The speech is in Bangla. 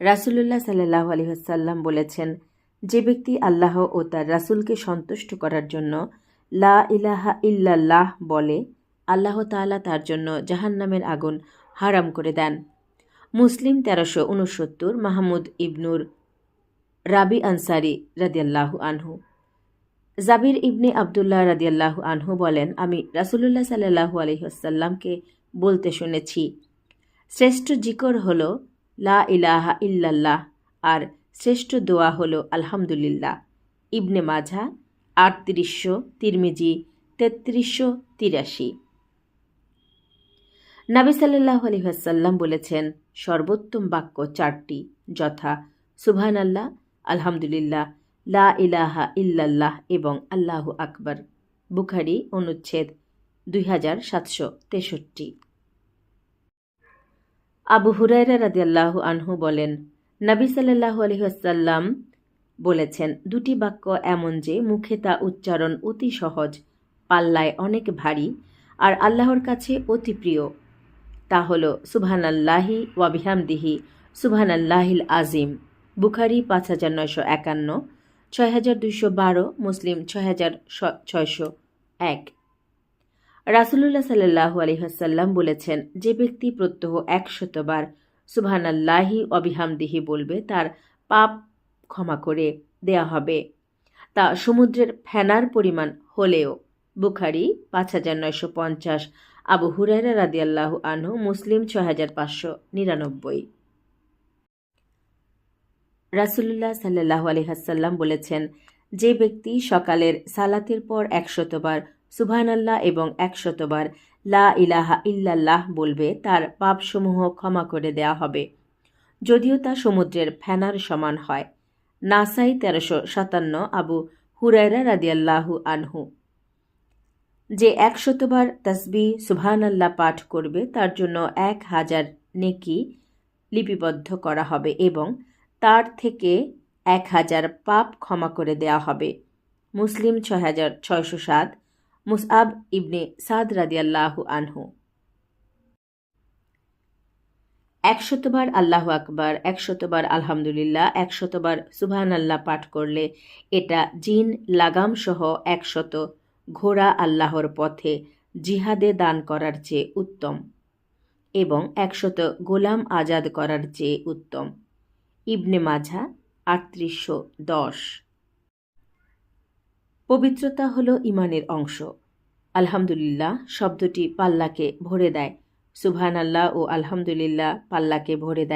রাসুলুল্লাহ সাল্লাহ আলহিহাসাল্লাম বলেছেন, যে ব্যক্তি আল্লাহ ও তার রাসুলকে সন্তুষ্ট করার জন্য লা ইলাহা ইল্লাল্লাহ বলে, আল্লাহ তাআলা তার জন্য জাহান্নামের আগুন হারাম করে দেন। মুসলিম তেরোশো উনসত্তর, মাহমুদ ইবনুর রাবি আনসারি রাদিয়াল্লাহু আনহু। জাবির ইবনে আবদুল্লাহ রাদিয়াল্লাহু আনহু বলেন, আমি রাসুলুল্লাহ সাল্লাহু আলহিহাসাল্লামকে বলতে শুনেছি, শ্রেষ্ঠ জিকর হল লা ইলাহা ইল্লাল্লাহ। আর শ্রেষ্ঠ দোয়া হল আলহামদুলিল্লাহ। ইবনে মাঝা আটত্রিশশো, তিরমিজি তেত্রিশশো তিরাশি। নাবি সাল্লাহ আলহিহাসাল্লাম বলেছেন, সর্বোত্তম বাক্য চারটি, যথা সুবহান আল্লাহ আলহামদুলিল্লাহ, লা ইলাহা ইল্লাল্লাহ এবং আল্লাহ আকবর। বুখারি অনুচ্ছেদ দুই হাজার সাতশো তেষট্টি। আবু হুরাইরা রাদিয়াল্লাহ আনহু বলেন, নবী সাল্লাহু আলহিহাসাল্লাম বলেছেন, দুটি বাক্য এমন যে মুখে তা উচ্চারণ অতি সহজ, পাল্লায় অনেক ভারী আর আল্লাহর কাছে অতি প্রিয়। তা হল, সুবহানাল্লাহি ওয়াবিহামদিহি সুবহানাল্লাহিল আজিম বুখারি পাঁচ হাজার নয়শো একান্ন, ছয় হাজার দুইশো বারো, মুসলিম ছয় হাজার ছয়শো এক। রাসুলুল্লাহ সাল্লাহু আলহাসাল্লাম বলেছেন, যে ব্যক্তি প্রত্যহ একশতবার সুবহানাল্লাহি অবিহামদিহি বলবে, তার পাপ ক্ষমা করে দেয়া হবে। তা সমুদ্রের ফেনার পরিমাণ হলেও, বুখারি পাঁচ হাজার নয়শো পঞ্চাশ, আবু হুরাইরা রাদিয়াল্লাহ আনহু, মুসলিম ছ হাজার পাঁচশো নিরানব্বই। রাসুল্লাহ সাল্লাহ আলহাসাল্লাম বলেছেন, যে ব্যক্তি সকালের সালাতের পর একশতবার সুবহান আল্লাহ এবং একশতবার লা ইলাহা ইল্লাল্লাহ বলবে, তার পাপসমূহ ক্ষমা করে দেয়া হবে। যদিও তা সমুদ্রের ফেনার সমান হয়। নাসাই তেরোশো সাতান্ন আবু হুরায়রা রাদিয়াল্লাহু আনহু। যে একশতবার তসবি সুবহান আল্লাহ পাঠ করবে, তার জন্য এক হাজার নেকি লিপিবদ্ধ করা হবে এবং তার থেকে এক হাজার পাপ ক্ষমা করে দেয়া হবে। মুসলিম ছয় হাজার ছয়শো সাত মুসআব ইবনে সাদ রাদিয়াল্লাহু আনহু। একশতবার আল্লাহ আকবার একশতবার আলহামদুলিল্লাহ একশতবার সুবহান আল্লাহ পাঠ করলে এটা জিন লাগাম সহ একশত ঘোড়া আল্লাহর পথে জিহাদে দান করার চেয়ে উত্তম এবং একশত গোলাম আজাদ করার চেয়ে উত্তম। ইবনে মাঝা আটত্রিশশো দশ। পবিত্রতা হল ইমানের অংশ। আলহামদুলিল্লাহ, শব্দটি পাল্লাকে ভরে দেয়। সুবহান আল্লাহ ও আলহামদুলিল্লাহ পাল্লাকে ভরে দেয়।